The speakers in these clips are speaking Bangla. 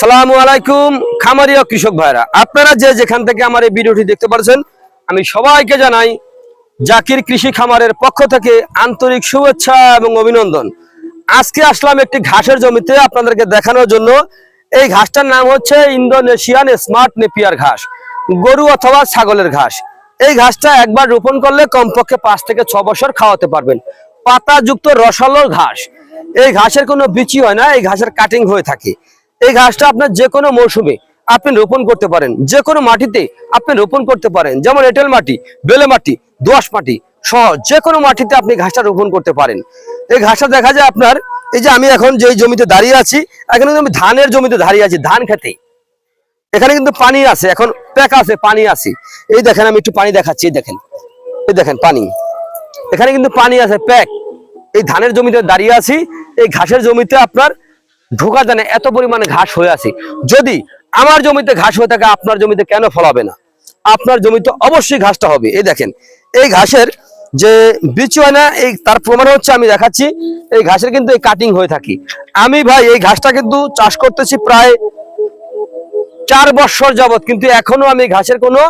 আসসালামু আলাইকুম, খামারিয়া কৃষক ভাইরা। আপনারা যে যেখান থেকে আমার এই ভিডিওটি দেখতে পাচ্ছেন আমি সবাইকে জানাই জাকির কৃষি খামারের পক্ষ থেকে আন্তরিক শুভেচ্ছা এবং অভিনন্দন। আজকে আসলাম একটি ঘাসের জমিতে আপনাদেরকে দেখানোর জন্য। এই ঘাসটার নাম হচ্ছে ইন্দোনেশিয়ান স্মার্ট নেপিয়ার ঘাস, গরু অথবা ছাগলের ঘাস। এই ঘাসটা একবার রোপণ করলে কমপক্ষে পাঁচ থেকে ছ বছর খাওয়াতে পারবেন। পাতাযুক্ত রসালো ঘাস। এই ঘাসের কোনো বিচি হয় না, এই ঘাসের কাটিং হয়ে থাকে। এই ঘাসটা আপনার যে কোনো মৌসুমে আপনি রোপণ করতে পারেন। যে কোনো মাটিতে আপনি রোপণ করতে পারেন। যেমন এঁটেল মাটি, বেলে মাটি দোআঁশ মাটি সহ যে কোনো মাটিতে আপনি ঘাসটা রোপণ করতে পারেন। এই ঘাসটা দেখা যায় আপনার, এই যে আমি এখন যে জমিতে দাঁড়িয়ে আছি, এখন আমি ধানের জমিতে দাঁড়িয়ে আছি, ধান খেতে। এখানে কিন্তু পানি আছে, এখন প্যাক আছে, পানি আছে। এই দেখেন, আমি একটু পানি দেখাচ্ছি দেখেন। এই দেখেন, পানি। এখানে কিন্তু পানি আছে, প্যাক। এই ধানের জমিতে দাঁড়িয়ে আছি, এই ঘাসের জমিতে আপনার ঢোকা জানে এত পরিমাণে ঘাস হয়ে আছে। যদি আমার জমিতে ঘাস হয়ে থাকে, আপনার জমিতে কেন ফলাবে না? আপনার জমিতে অবশ্যই ঘাসটা হবে। এই দেখেন, এই ঘাসের যে বিচি হয় না, এই তার প্রমাণ হচ্ছে আমি দেখাচ্ছি, এই ঘাসের কিন্তু এই কাটিং হয়ে থাকি। আমি ভাই, এই ঘাসটা কিন্তু চাষ করতেছি প্রায় চার বছর যাবৎ, কিন্তু এখনও আমি ঘাসের কোনো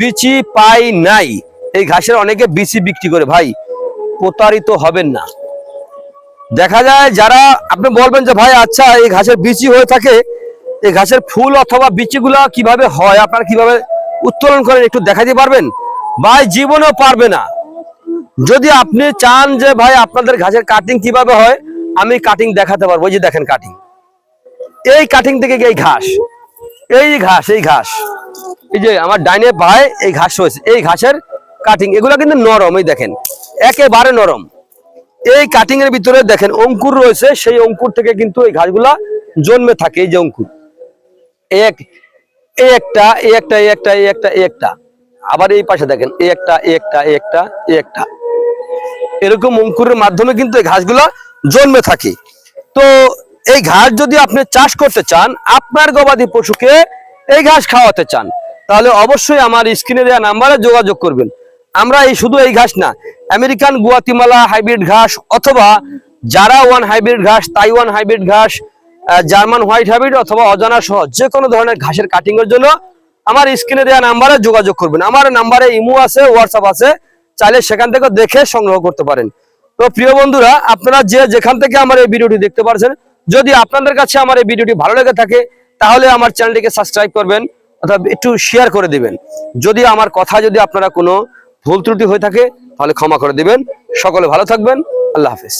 বিচি পাই নাই। এই ঘাসের অনেকে বিচি বিক্রি করে। ভাই, প্রতারিত হবেন না। দেখা যায় যারা, আপনি বলবেন যে ভাই আচ্ছা এই ঘাসের বিচি হয়ে থাকে, এই ঘাসের ফুল অথবা বিচিগুলা কীভাবে হয়? আপনারা কীভাবে উত্তোলন করেন, একটু দেখাতে পারবেন? ভাই, জীবনেও পারবে না। যদি আপনি চান যে, ভাই, আপনাদের ঘাসের কাটিং কীভাবে হয়, আমি কাটিং দেখাতে পারব। যে দেখেন কাটিং এই কাটিং থেকে এই ঘাস? এই ঘাস এই ঘাস। এই যে আমার ডাইনে ভাই, এই ঘাস হয়েছে। এই ঘাসের কাটিং এগুলো কিন্তু নরম, এই দেখেন। একেবারে নরম। এই কাটিং এর ভিতরে দেখেন অঙ্কুর রয়েছে, সেই অঙ্কুর থেকে কিন্তু এই ঘাসগুলা জন্মে থাকে, এই যে অঙ্কুর। এক, এই একটা এই একটা এই একটা এই একটা এই একটা। আবার এই পাশে দেখেন, এই একটা এই একটা এই একটা এই একটা। এরকম অঙ্কুরের মাধ্যমে কিন্তু এই ঘাসগুলা জন্মে থাকে। তো এই ঘাস যদি আপনি চাষ করতে চান, আপনার গবাদি পশুকে এই ঘাস খাওয়াতে চান, তাহলে অবশ্যই আমার স্ক্রিনে দেওয়া নাম্বারে যোগাযোগ করবেন। আমরা এই শুধু এই ঘাস না, আমেরিকান, গুয়াতিমালা হাইব্রিড ঘাস অথবা যারা ওয়ান হাইব্রিড ঘাস তাইওয়ান হাইব্রিড ঘাস জার্মান হোয়াইট হাইব্রিড অথবা অজানা সহ যে কোনো ধরনের ঘাসের কাটিং এর জন্য আমার স্ক্রিনে দেওয়া নাম্বারে যোগাযোগ করবেন। আমার নাম্বারে ইমো আছে হোয়াটসঅ্যাপ আছে, চাইলে সেখান থেকে দেখে সংগ্রহ করতে পারেন। তো প্রিয় বন্ধুরা, আপনারা যে যেখান থেকে আমার এই ভিডিওটি দেখতে পারছেন, যদি আপনাদের কাছে আমার এই ভিডিওটি ভালো লেগে থাকে, তাহলে আমার চ্যানেলটিকে সাবস্ক্রাইব করবেন অথবা একটু শেয়ার করে দিবেন। যদি আমার কথা যদি আপনারা কোনো ভুল ত্রুটি হয়ে থাকে তাহলে ক্ষমা করে দিবেন। সকলে ভালো থাকবেন। আল্লাহ হাফেজ।